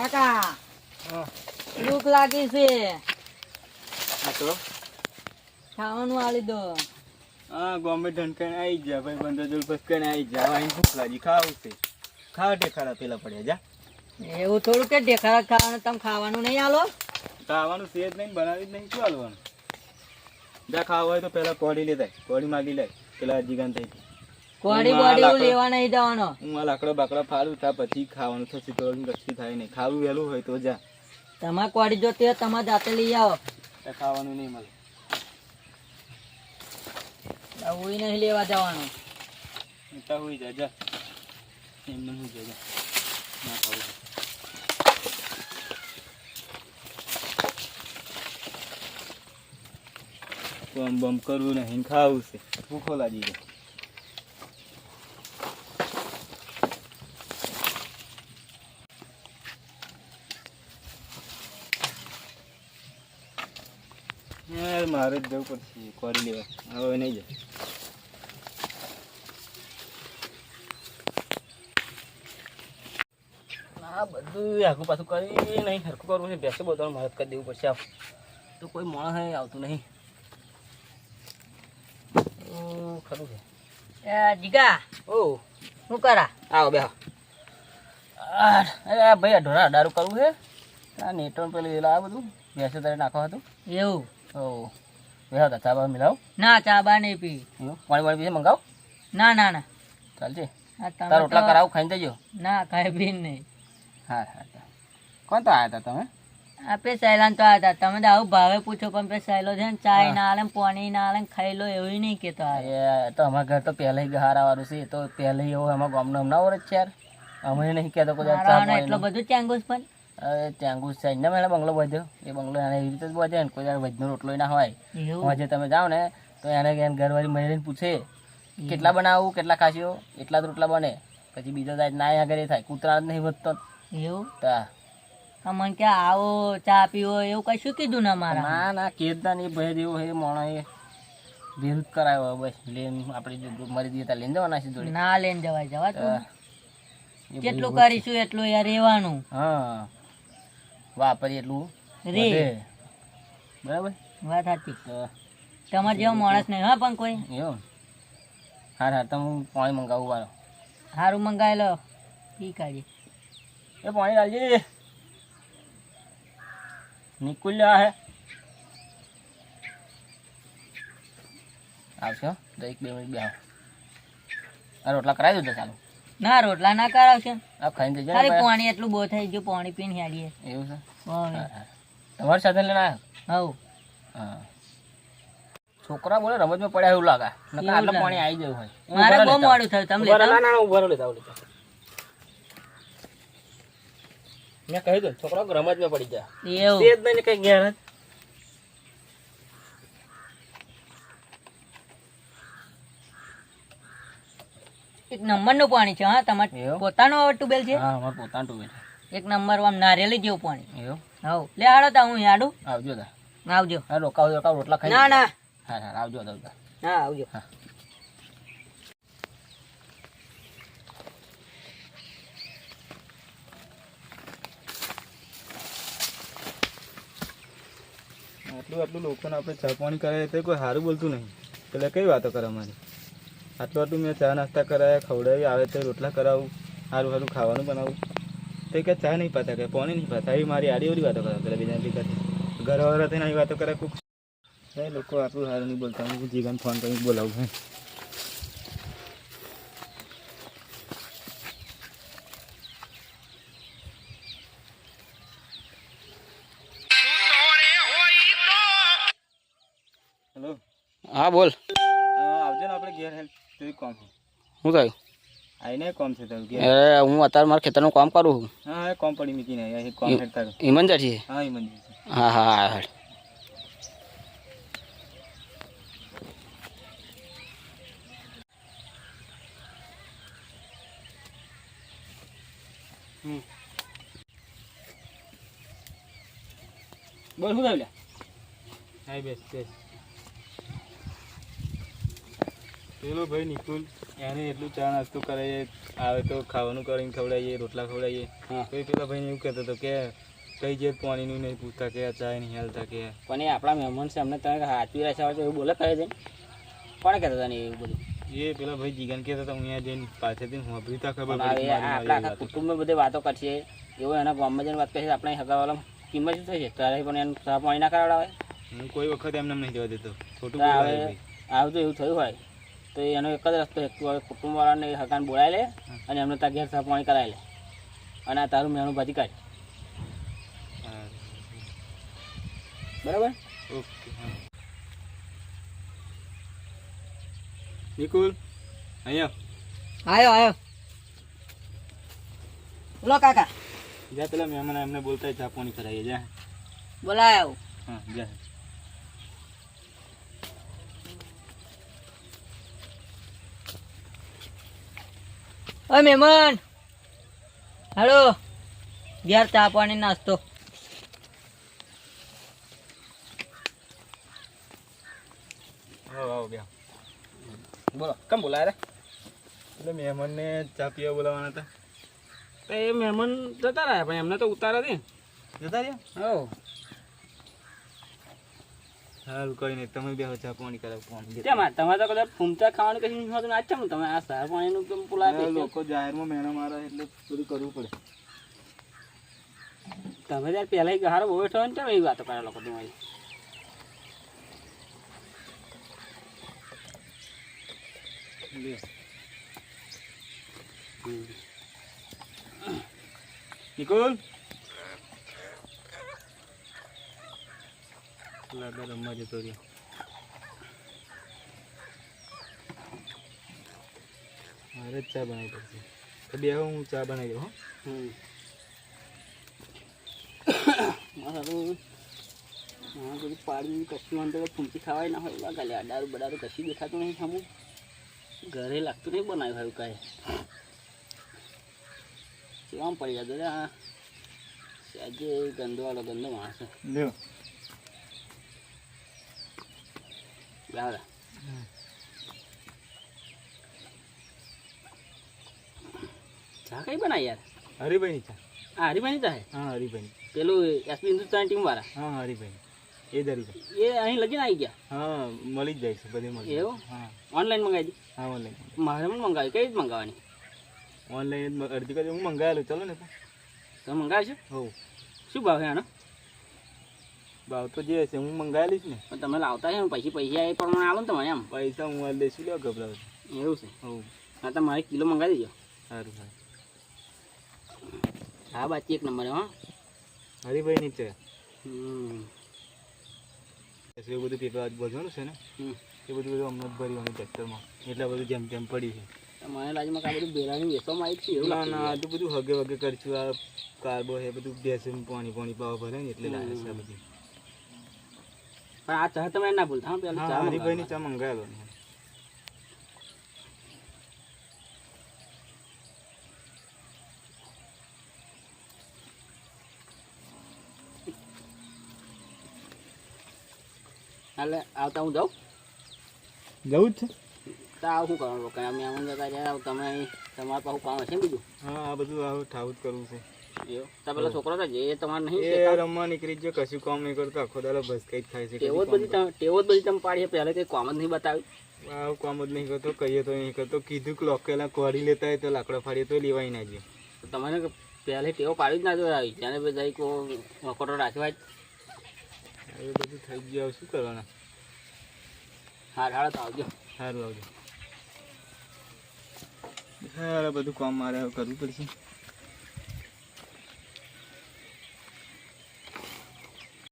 કાકા ભૂખ લાગી છે. ખાવાનું આલી દો. હા ગમે ઢંકાઈને આવી જા ભાઈ બંધો જોડ પછી કઈને આવી જા આવીને ભૂખ લાગી. ખાવું છે. ખાવા ટેખાડા પેલા પડ્યા જા. એવું થોડું કે ઢેખરા ખાવાનું તમે ખાવાનું નહીં આલો? ખાવાનું છે જ નહીં બનાવી જ નહીં શું આલવાનું? જા ખાવા હોય તો પેલા કોડી લેતા કોડી માગી લે. પેલા જીગાન થઈ કોડી બોડી લેવા નહીં જવાનો. હું આ લાકડો બાકડો ફાડું ત્યાં પછી ખાવાનું થશે તો કશું થાય નહીં. ખાવું વહેલું હોય તો જા. તમારે કોડી જોતી હોય તમારે જાતે લઈ આવો. ત્યાં ખાવાનું નહીં મળે. આવું નહીં લેવા જવાનું. ત્યાં હોઈ જા. જા એમને હું જા જા. ના ખાવું છે. બમ બમ કરવું નહીં ખાવું છે. ભૂખો લાગી ગયો. યાર મારે જ જવું પડશે. કોરી લેવા. હવે નહીં જાય. આ બધું આગું પાછું કરી નહીં. સરખું કરવું છે. બેસે બધાને મદદ કરી દેવું પડશે આપ. તો કોઈ માણસ આવતું નહીં. ઓ, ખરું છે. એ જીગા ઓ. શું કરા? આવો બે અરે આ ભાઈ અઢોરા ઢોરા કરવું છે. આ નેટવર્ક પેલું એલા આ બધું. બેસે તારે નાખવા હતું. એવું? ઓ બે હતા ચા બા મિલાવ? ના ચા બા નહીં પી. પાણી પાણી પીશે મંગાવ? ના ના ના. ચાલજે. આ તાર રોટલા કરાવ ખાઈ જજો. ના ખાઈ પી નહીં. હા હા. કોણ તો આવ્યા હતા તમે? આપે સહેલાન તો આવ્યા હતા તમે તો આવું ભાવે પૂછો પણ પે સહેલો છે ને ચાય ના આલે ને પાણી ના આલે ને ખાઈ લો એવું નહીં કેતો આ. તો અમારા ઘર તો પહેલા ગહારા વાળું છે. તો પહેલા એવું અમારા ગામનો હમણાં ઓર જ છે યાર. અમે નહીં કહેતો કોઈ એટલો બધું ચાંગોસ પણ. ત્યાં છે. ને બંગલો બધ્યો એ બંગલો એને એવી રીતે જ ને કોઈ જયારે વજનો રોટલો ના હોય. એવું? તમે જાઓ ને તો એને એને ઘરવાળી મહિલાને પૂછે કેટલા બનાવું? કેટલા ખાશીઓ એટલા જ રોટલા બને. પછી બીજો દાડ ના આગળ એ થાય. કૂતરા જ નહીં વધતો. એવું? તા. અમને કે આવો ચા પીવો એવું કઈ શું કીધું ના મારા ના ના કેદના એ ભય દેવો હે મોણો એ ભેરું કરાયો. બસ લેન આપણે જો મરી દઈએ ત્યાં લઈને જવાના છે જોડે. ના લઈને જવાય જવા જ- કરીશું એટલું યાર રહેવાનું. હા. વાપરીએ એટલું રે બરાબર? વાત સાચી. તમારે જેવો માણસ નહીં હા પણ કોઈ? એવું? હાર હા તમે હું પાણી મંગાવું વાળો સારું મંગાવેલો લો ઈ કાઢી એ પાણી નિકુલ નીકળ્યા હે. આવશો તો એક બે મિનિટ બે આવો રોટલા કરાવી દો ચાલો. ના રોટલા ના કરાવશે આ ખાઈને જજો ખાલી પાણી એટલું બહુ થઈ ગયું પાણી પીને હેડીએ. એવું છે. તમારી સાથે લઈને આવ્યો? હવ. છોકરા બોલે રમતમાં પડ્યા એવું લાગે. નકર આટલું પાણી આવી ગયું હોય. મારે બહુ. મોડું થયું. તમે લેતા? ના ના ઊભા લેતા લેતા મેં કહ્યું છોકરા રમતમાં પડી જાય એવું. તે જ નહીં કઈ ઘેર એક નંબરનું પાણી છે હા તમારે પોતાનો પોતાનું છે? હા અમારે પોતાનો ટુવેલ એક નંબર આમ નારેલી જેવું પાણી. એવું? હવ. લે હાડો તા હું યાડું આવજો તા. આવજો. હા રોકાવ રોકાવ રોટલા ખાઈ ના ના. હા હા આવજો તા. હા આવજો. હા. આટલું આટલું લોકોને આપણે ચા પાણી કરાય તો કોઈ સારું બોલતું નહીં. પેલા કઈ વાતો કરે અમારી? આટલું આટલું મેં ચા નાસ્તા કરાયા ખવડાવી આવે તો રોટલા કરાવું સારું સારું ખાવાનું બનાવું. તો કે ચા નહીં પાતા કે પાણી નહીં પાતા. એ મારી આડી એવડી વાતો કરે પેલા બીજા ભેગા ઘરવાળા થઈને આવી વાતો કરે કોક એ લોકો આટલું સારું નહીં બોલતા. હું જીગાને ફોન કરીને બોલાવું હે હેલો. હા બોલ. આવજો ને આપણે ઘેર હેલ્પ તો કોમ હું થયું? આઈને કોમ છે તારું? કે અરે હું અત્યારે મારા ખેતરનું કામ કરું છું. હા એ કોમ પડી મૂકીને અહીં કોમ હેડ તારું. ઈમંદર છે? હા એ મંદિર છે. હા હા હા હા. બોલ શું થાય હા બેસ બેસ. પેલો ભાઈ નિકુલ એને એટલું ચા નાસ્તો કરાવીએ આવે તો ખાવાનું કરીને ખવડાવીએ રોટલા ખવડાવીએ. તો પેલા ભાઈને એવું કહેતો હતો કે કઈ જે પાણીનું નહીં પૂછતા કે ચા નહીં હાલતા કે. પણ એ આપણા મહેમાન છે અમને તમે હાથવી રાખ્યા હોય તો એવું બોલે કરે છે? કોણ કહેતા હતા ને એવું બધું? એ પેલા ભાઈ જીગન કહેતા હતા અહીંયા જઈને પાછળથી સાંભળી તા ખબર પડી આપણા આખા. કુટુંબમાં બધે વાતો કરશે. એવો એના ગામમાં જઈને વાત કરશે આપણે હગાવાલા કિંમત શું થશે? છે તારે પણ એને ચા પાણી ના કરાવડાવે. હું કોઈ વખત એમને નહીં જવા દેતો. ખોટું આવે આવું તો એવું થયું હોય. તો એનો એક જ રસ્તો એક તું હવે કુટુંબવાળાને હકાન બોલાવી લે અને એમને ત્યાં ઘેર પાણી કરાવી લે. અને આ તારું મેણું ભાજી કાઢ. બરાબર? ઓકે નિકુલ અહીંયા. આયો આયો. બોલો કાકા. જા પેલા મહેમાન એમને બોલતા ચા પાણી કરાવીએ જા. બોલાયો હા જા. ઓય મહેમાન હાલો ઘેર ચા પાણી નાસ્તો. આવો આવો બે બોલો કેમ બોલાયા એટલે મહેમાનને ચા પીવા બોલાવાના હતા. તો એ મહેમાન જતા રહ્યા પણ એમને તો ઉતારા દે જતા રહ્યા? હો સારું કોઈ નહીં. તમે બે ચા પાણી કેમ આ તમારે તો કદાચ ફૂમચા ખાવાનું કશું હોતું ના જ તમે આ સાર પાણીનું કેમ પુલા લોકો જાહેરમાં મહેણા મારે એટલે બધું કરવું પડે. તમે ત્યારે પહેલા ગહારો બહુ બેઠો ને એવી વાતો કરે લોકો તમારી. નિકુલ? લાગા રમવા જતો રહ્યો મારે જ ચા બનાવી પડશે તો બે હું ચા બનાવી દઉં હા બધું પાડી કશું અંદર ફૂમતી ખાવાય ના હોય એવા ગાલે અડારું બડારું કશું દેખાતું નહીં સામું ઘરે લાગતું નહીં બનાવ્યું હોય કાંઈ કેવા પડી જતો રે આજે ગંદો વાળો ગંદો માણસ લ્યો લાવડા ચા. કઈ બનાવી યાર હરિભાઈ ચા આ હરીભાઈ ચા હા હરિભાઈ પેલું એસપી હિન્દુસ્તાન ટીમ વાળા હા હરિભાઈ એ જ હરિભાઈ એ અહીં લગીને આવી ગયા હા મળી જ જાય છે બધે મળી એવું? હા ઓનલાઈન મંગાવી દી હા ઓનલાઈન મારે પણ મંગાવી કઈ જ મંગાવવાની ઓનલાઈન અડધી કદી હું મંગાવેલું ચલો ને તો મંગાવશો હો શું ભાવ છે આનો ભાવ તો જે હશે હું મંગાવેલી જ ને. પણ તમે લાવતા છે પછી પૈસા એ પ્રમાણે આવો ને તમારે એમ. પૈસા હું લઈશું લ્યો ગભરાવ એવું છે? હો હા તમારે મારે કિલો મંગાવી દેજો. સારું સારું. હા બાકી એક નંબર હા. હરિભાઈ નીચે. હમ. પછી બધું પેપર આજ બધું છે ને? એ બધું બધું જ ભર્યું ટ્રેક્ટરમાં એટલે બધું જેમ જેમ પડી છે. મને લાગે આ બધું બેરાની વેચવામાં આવી છે એવું ના તો બધું હગે વગે કરશું. આ કાર્બો છે બધું બેસીને પાણી પાણી પાવા ભરે ને એટલે લાગે છે બધું. પણ આ ચા તમે ના ભૂલતા હા પેલા ચા હા હરિભાઈની ચા મંગાવેલો. એટલે આવતા હું જાઉં? જવું જ છે. તો આવું શું કરવાનું? લોકો અમે આમ જતા રહ્યા તમે તમારા પાસે કામ હશે ને બીજું? હા આ બધું આવું ઠાવું જ કરવું છે. એવું તો પેલા છોકરો તો જે તમારે નહીં એ રમવા નીકળી જ કશું કામ નહીં કરતો આખો દાડો ભસકાઈ જ ખાય છે ટેવો જ બધી ટેવો જ બધી તમે પાડી પહેલા કંઈ કામ જ નહીં બતાવ્યું. કામ- આવું કામ જ નહીં કરતો કહીએ તો નહીં કરતો. કીધું કે લોકેલા કોરી લેતા તો લાકડો ફાડીએ તો લેવાય ના જાય તો તમારે પહેલે ટેવો પાડી જ ના જોઈ ત્યારે પછી જઈ કો મકોટો રાખ્યો હવે બધું થઈ ગયું શું કરવાના? હાર હાર તો આવજો. સારું આવજો. હા બધું કામ મારે કરવું પડશે.